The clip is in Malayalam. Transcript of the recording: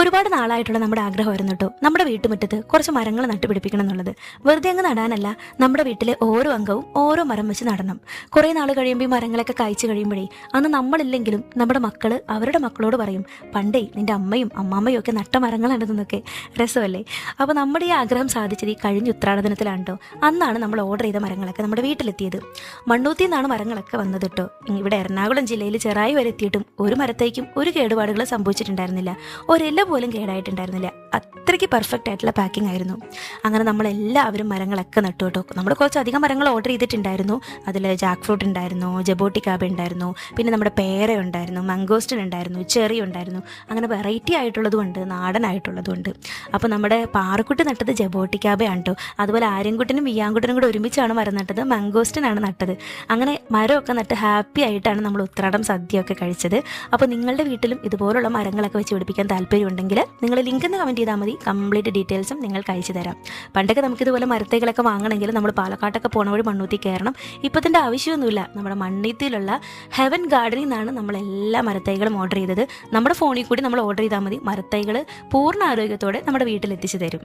ഒരുപാട് നാളായിട്ടുള്ള നമ്മുടെ ആഗ്രഹമായിരുന്നു കേട്ടോ. നമ്മുടെ വീട്ടുമുറ്റത്ത് കുറച്ച് മരങ്ങൾ നട്ടുപിടിപ്പിക്കണം എന്നുള്ളത്. വെറുതെ അങ്ങ് നടാനല്ല നമ്മുടെ വീട്ടിലെ ഓരോ അംഗവും ഓരോ മരം വെച്ച് നടണം. കുറേ നാൾ കഴിയുമ്പോൾ ഈ മരങ്ങളൊക്കെ കായ്ച്ചു കഴിയുമ്പോഴേ അന്ന് നമ്മളില്ലെങ്കിലും നമ്മുടെ മക്കൾ അവരുടെ മക്കളോട് പറയും പണ്ടേ നിന്റെ അമ്മയും അമ്മാമ്മയും ഒക്കെ നട്ട മരങ്ങളാണെന്നൊക്കെ രസമല്ലേ? അപ്പോൾ നമ്മുടെ ഈ ആഗ്രഹം സാധിച്ചത് ഈ കഴിഞ്ഞ ഉത്രാടനത്തിലാണ് കേട്ടോ. അന്നാണ് നമ്മൾ ഓർഡർ ചെയ്ത മരങ്ങളൊക്കെ നമ്മുടെ വീട്ടിലെത്തിയത്. മണ്ണൂത്തിൽ നിന്നാണ് മരങ്ങളൊക്കെ വന്നത് കേട്ടോ. ഇവിടെ എറണാകുളം ജില്ലയിൽ ചെറായി വരെ എത്തിയിട്ടും ഒരു മരത്തേക്കും ഒരു കേടുപാടുകൾ സംഭവിച്ചിട്ടുണ്ടായിരുന്നില്ല. ഒരെല്ല പോലും കേടായിട്ടുണ്ടായിരുന്നില്ല. അത്രയ്ക്ക് പെർഫെക്റ്റ് ആയിട്ടുള്ള പാക്കിംഗ് ആയിരുന്നു. അങ്ങനെ നമ്മളെല്ലാവരും മരങ്ങളൊക്കെ നട്ടു കേട്ടോ. നമ്മൾ കുറച്ചധികം മരങ്ങൾ ഓർഡർ ചെയ്തിട്ടുണ്ടായിരുന്നു. അതിൽ ജാക്ക് ഫ്രൂട്ട് ഉണ്ടായിരുന്നു ജബോട്ടിക്കാബ ഉണ്ടായിരുന്നു പിന്നെ നമ്മുടെ പേര ഉണ്ടായിരുന്നു മംഗോസ്റ്റൻ ഉണ്ടായിരുന്നു ചെറി ഉണ്ടായിരുന്നു. അങ്ങനെ വെറൈറ്റി ആയിട്ടുള്ളതുകൊണ്ട് നാടനായിട്ടുള്ളതുകൊണ്ട് നാടനായിട്ടുള്ളതും അപ്പോൾ നമ്മുടെ പാറക്കുട്ടി നട്ടത് ജബോട്ടിക്കാബയാണ് കേട്ടോ. അതുപോലെ ആര്യൻകുട്ടനും വിയ്യാൻകുട്ടനും കൂടെ ഒരുമിച്ചാണ് മരം നട്ടത് മംഗോസ്റ്റനാണ് നട്ടത്. അങ്ങനെ മരമൊക്കെ നട്ട് ഹാപ്പി ആയിട്ടാണ് നമ്മൾ ഉത്രാടം സദ്യയൊക്കെ കഴിച്ചത്. അപ്പോൾ നിങ്ങളുടെ വീട്ടിലും ഇതുപോലുള്ള മരങ്ങളൊക്കെ വെച്ച് പിടിപ്പിക്കാൻ താല്പര്യമുണ്ടെങ്കിൽ നിങ്ങൾ ലിങ്ക് എന്ന് കമന്റ് ചെയ്താൽ മതി. കംപ്ലീറ്റ് ഡീറ്റെയിൽസും നിങ്ങൾക്ക് അയച്ചു തരാം. പണ്ടൊക്കെ നമുക്കിതുപോലെ മരത്തൈകളൊക്കെ വാങ്ങണമെങ്കിൽ നമ്മൾ പാലക്കാട്ടൊക്കെ പോണ വഴി മണ്ണൂത്തി കയറണം. ഇപ്പത്തിന്റെ ആവശ്യമൊന്നുമില്ല. നമ്മുടെ മണ്ണീത്തിയിലുള്ള ഹെവൻ ഗാർഡനിൽ നിന്നാണ് നമ്മൾ എല്ലാ മരത്തൈകളും ഓർഡർ ചെയ്തത്. നമ്മുടെ ഫോണിൽ കൂടി നമ്മൾ ഓർഡർ ചെയ്താൽ മതി. മരത്തൈകൾ പൂർണ ആരോഗ്യത്തോടെ നമ്മുടെ വീട്ടിൽ എത്തിച്ചു തരും.